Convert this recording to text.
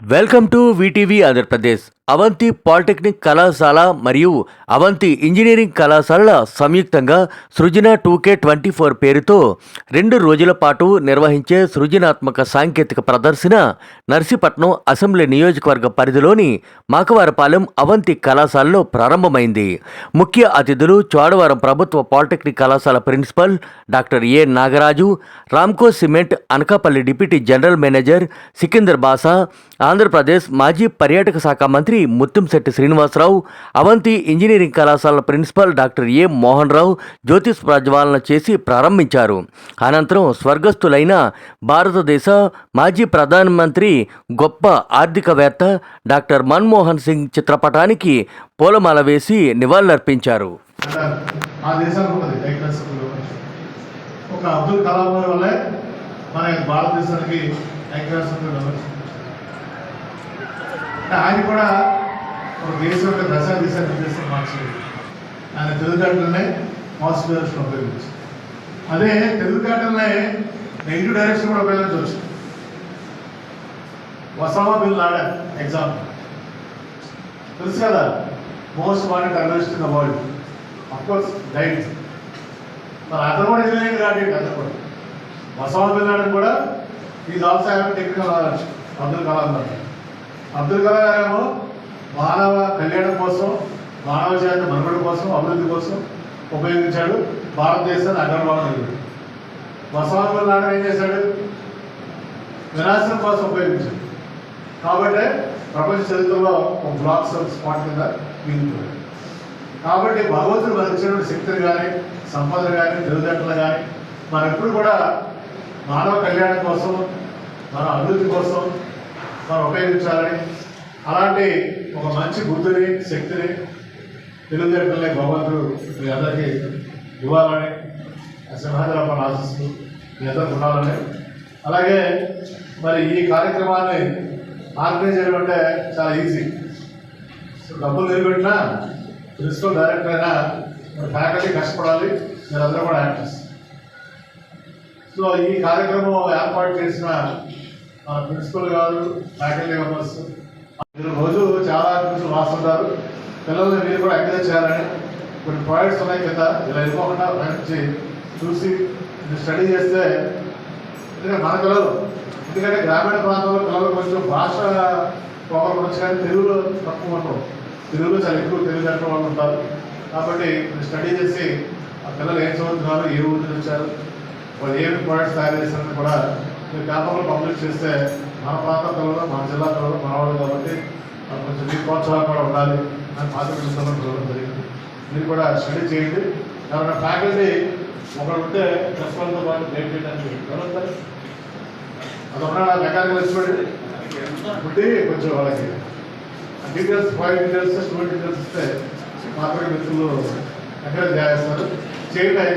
Welcome to VTV Andhra Pradesh. Avanti polytechnic కళాశాల మరియు Avanti engineering కళాశాలల సంయుక్తంగా Srujana two K twenty four పేరుతో రెండు రోజుల పాటు నిర్వహించే సృజనాత్మక సాంకేతిక ప్రదర్శన నర్సీపట్నం అసెంబ్లీ నియోజకవర్గ పరిధిలోని మాకవారపాలెం అవంతి కళాశాలలో ప్రారంభమైంది. ముఖ్య అతిథులు చోడవరం ప్రభుత్వ పాలిటెక్నిక్ కళాశాల principal doctor A Nagaraju Ramco cement Anakapalli deputy general manager Sikandar Basha Andhra Pradesh మాజీ పర్యాటక శాఖ మంత్రి ముత్తంశెట్టి శ్రీనివాసరావు అవంతి ఇంజనీరింగ్ కళాశాల principal doctor A Mohan Rao జ్యోతిష్ ప్రజ్వాలన చేసి ప్రారంభించారు. అనంతరం స్వర్గస్థులైన భారతదేశ మాజీ ప్రధానమంత్రి గొప్ప ఆర్థికవేత్త డాక్టర్ మన్మోహన్ సింగ్ చిత్రపటానికి పూలమాల వేసి నివాళులర్పించారు. ఒక అబ్దుల్ కలాం గారి వల్లే మన భారతదేశానికి ఐక్యరాష్ట్రంలో ఆయన కూడా ఒక దేశం దశా దిశ నిర్దేశం మార్చింది ఆయన తెలుగుగడ్డలనే మాస్టర్ డైరెక్షన్ ఉపయోగించి అదే తెలుగుగడ్డలనే నెగిటివ్ డైరెక్షన్ కూడా ఉపయోగించవచ్చు వసామా బిల్ లాడన్ ఎగ్జాంపుల్ తెలుసు కదా? Most wanted terrorist in the world of course diet మరి అతను కూడా ఇంజనీరింగ్ గ్రాడ్యుయేట్ అతను కూడా. వసామా బిల్ లాడెన్ కూడా is also have technical knowledge Abdul Kalam Abdul Kalam గారేమో మానవ కళ్యాణం కోసం మానవ జాతి మనుగడ కోసం అభివృద్ధి కోసం ఉపయోగించాడు భారతదేశాన్ని అగ్రభావం వసామా బిన్ ఏం చేశాడు? వినాశనం కోసం ఉపయోగించాడు. కాబట్టి ప్రపంచ చరిత్రలో ఒక బ్లాక్స్ స్పాట్ కింద మిగిలిపోయాడు. కాబట్టి భగవంతుడు మనకి ఇచ్చినటువంటి కానీ సంపద కానీ తెలివితేటలు కానీ మనం ఎప్పుడు కూడా మానవ కళ్యాణం కోసం మన అభివృద్ధి కోసం మనం ఉపయోగించాలని. అలాంటి ఒక మంచి బుద్ధిని శక్తిని తెలివితేటలని భగవంతుడు మీ అందరికీ ఇవ్వాలని సింహాద్రపణ ఆశిస్తూ మీ అందరికి ఉండాలని. అలాగే మరి ఈ కార్యక్రమాన్ని ఆర్గనైజ్ చేయడం అంటే చాలా ఈజీ. సో డబ్బులు నిలబెట్టినా ప్రిన్సిపల్ డైరెక్టర్ అయినా మరి ఫ్యాకల్టీ కష్టపడాలి మీరందరూ కూడా యాక్టర్స్. సో ఈ కార్యక్రమం ఏర్పాటు చేసిన మన ప్రిన్సిపల్ గారు ఫ్యాకల్టీ మెంబర్స్. మీరు రోజు చాలా ప్రిన్సిపల్ రాస్తుంటారు. పిల్లల్ని మీరు కూడా ఎంకరేజ్ చేయాలని కొన్ని ప్రాజెక్ట్స్ ఉన్నాయి కింద. ఇలా ఇవ్వకుండా ప్రయత్నించి చూసి స్టడీ చేస్తే ఎందుకంటే మన పిల్లలు ఎందుకంటే గ్రామీణ ప్రాంతంలో పిల్లలు కొంచెం భాష ఒకరు గురించి కానీ తెలుగులో తక్కువ ఉంటారు తెలుగులో చాలా ఎక్కువ తెలుగు తెలిసిన వాళ్ళు ఉంటారు. కాబట్టి స్టడీ చేసి ఆ పిల్లలు ఏం చదువుతున్నారు ఏ ఊరు వచ్చారు వాళ్ళు ఏమి ప్రోడక్ట్స్ తయారు చేస్తారని కూడా మీరు పేపర్లో పబ్లిష్ చేస్తే మన ప్రాంత పిల్లలు మన జిల్లా పిల్లలు మనవాళ్ళు కాబట్టి కొంచెం మీ ప్రోత్సాహం కూడా ఉండాలి. అని పాత పిలుస్తామని చూడడం జరిగింది. మీరు కూడా స్టడీ చేయండి. ఎవరైనా ఫ్యాకల్టీ ఒకరు ఉంటే ప్రిన్సిపల్తో పాటు గైడ్ చేయడానికి ఎవరు వస్తారు? మెకానికల్ ఇన్స్ట్రుమెంట్ ఉంటే కొంచెం వాళ్ళకి details five details student details ఇస్తే మాత్రమే మిత్రులు ఎంకరేజ్ చేస్తారు. చేయండి.